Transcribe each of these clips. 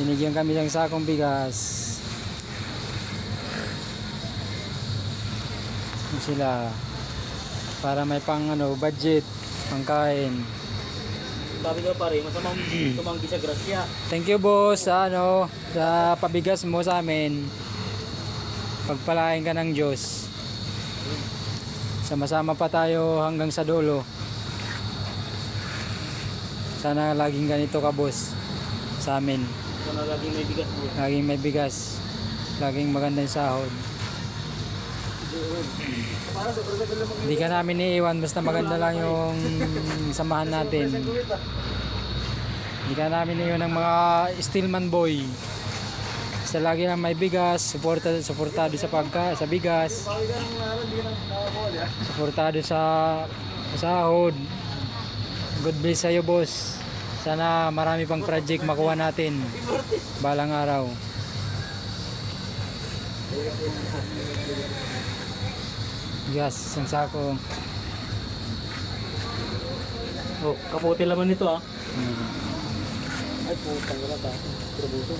Binigyan kami ng sakong bigas. Yun sila. Para may pang ano, budget, pangkain. Sabi ko pare, masamang tumanggi sa grasya. Thank you boss sa ano, sa pabigas mo sa amin. Pagpalain ka ng Diyos. Sama-sama pa tayo hanggang sa dulo. Sana laging ganito ka boss sa amin. Ito na laging may bigas po. Laging may bigas. Laging magandang sahod. Hindi ka namin iiwan basta maganda lang yung samahan natin. Hindi ka namin iiwan ng mga stillman boy. Basta lagi lang may bigas, suporta, suportado sa pagka, sa bigas, suportado sa sahod. Good bless sa'yo boss. Sana marami pang project makuha natin balang araw. Yes, isang sako. Oh, kapote laman nito ah. Hmm. Ay, putang wala ta. Tributo.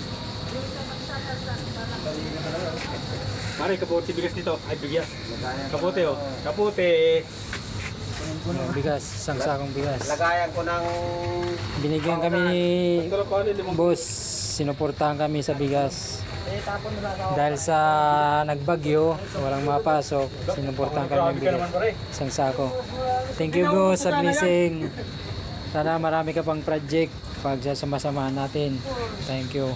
Pare, kapote bigas nito. Ay, bigas. Kapote oh. Kapote. Oh, bigas, isang sakong bigas. Lagayan ko ng Binigyan kami ni boss, sinuportahan kami sa bigas. Dahil sa nagbagyo, walang mapasok, sinuportahan kami ng bigas. Isang sako. Thank you boss sa blessing. Sana marami ka pang project pag sasama-samahan natin. Thank you.